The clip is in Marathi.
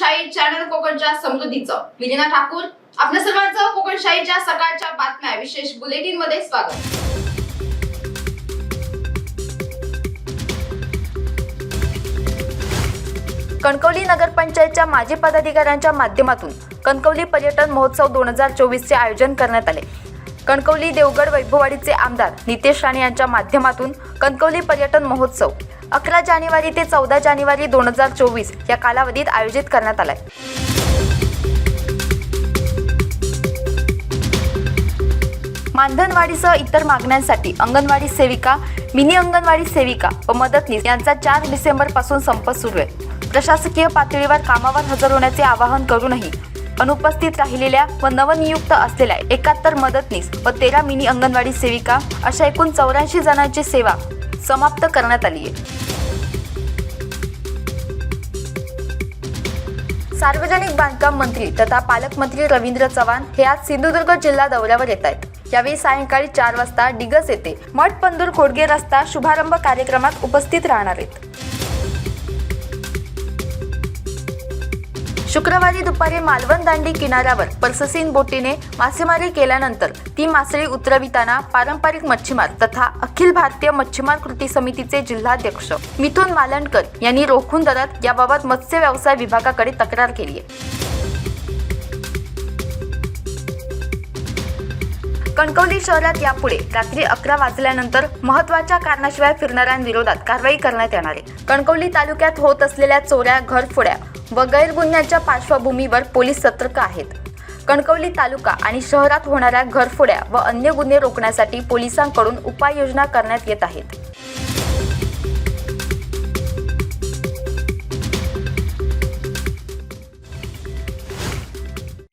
चॅनल कोकणच्या समृद्धीचं. विलिना ठाकूर आपल्या सर्वांचं कोकणशाहीच्या सकाळच्या बातम्या. विशेष बुलेटिनमध्ये स्वागत. कणकवली नगरपंचायतच्या माजी पदाधिकाऱ्यांच्या माध्यमातून कणकवली पर्यटन महोत्सव दोन हजार चोवीसचे आयोजन करण्यात आले. कणकवली देवगड वैभववाडीचे आमदार नितेश राणे यांच्या माध्यमातून कणकवली पर्यटन महोत्सव. अकरा जानेवारी ते चौदा जानेवारी दोन हजार चोवीस या कालावधीत आयोजित करण्यात आलाय. मानधनवाढीसह इतर मागण्यांसाठी अंगणवाडी सेविका मिनी अंगणवाडी सेविका व मदतनीस यांचा चार डिसेंबरपासून संप सुरू आहे. प्रशासकीय पातळीवर कामावर हजर होण्याचे आवाहन करूनही अनुपस्थित राहिलेल्या व नवनियुक्त असलेल्या एकाहत्तर मदतनीस व तेरा मिनी अंगणवाडी सेविका अशा एकूण चौऱ्याऐंशी जणांची सेवा समाप्त करण्यात आली आहे. सार्वजनिक बांधकाम मंत्री तथा पालकमंत्री रवींद्र चव्हाण हे आज सिंधुदुर्ग जिल्हा दौऱ्यावर येत आहेत. यावेळी सायंकाळी चार वाजता डिगस येथे मठ पंदूर खोडगे रस्ता शुभारंभ कार्यक्रमात उपस्थित राहणार आहेत. शुक्रवारी दुपारी मालवण दांडी किनाऱ्यावर पर्ससीन बोटीने मासेमारी केल्यानंतर ती मासळी उतरविताना पारंपरिक मच्छीमार तथा अखिल भारतीय मच्छीमार कृती समितीचे जिल्हाध्यक्ष मिथुन मालणकर यांनी रोखून धरत याबाबत मत्स्य व्यवसाय विभागाकडे तक्रार केली आहे. कणकवली शहरात यापुढे रात्री अकरा वाजल्यानंतर महत्त्वाच्या कारणाशिवाय फिरणाऱ्यांविरोधात कारवाई करण्यात येणार आहे. कणकवली तालुक्यात होत असलेल्या चोऱ्या घरफोड्या व गैरगुन्ह्याच्या पार्श्वभूमीवर पोलीस सतर्क आहेत. कणकवली तालुका आणि शहरात होणाऱ्या घरफोड्या व अन्य गुन्हे रोखण्यासाठी पोलिसांकडून उपाययोजना करण्यात येत आहेत.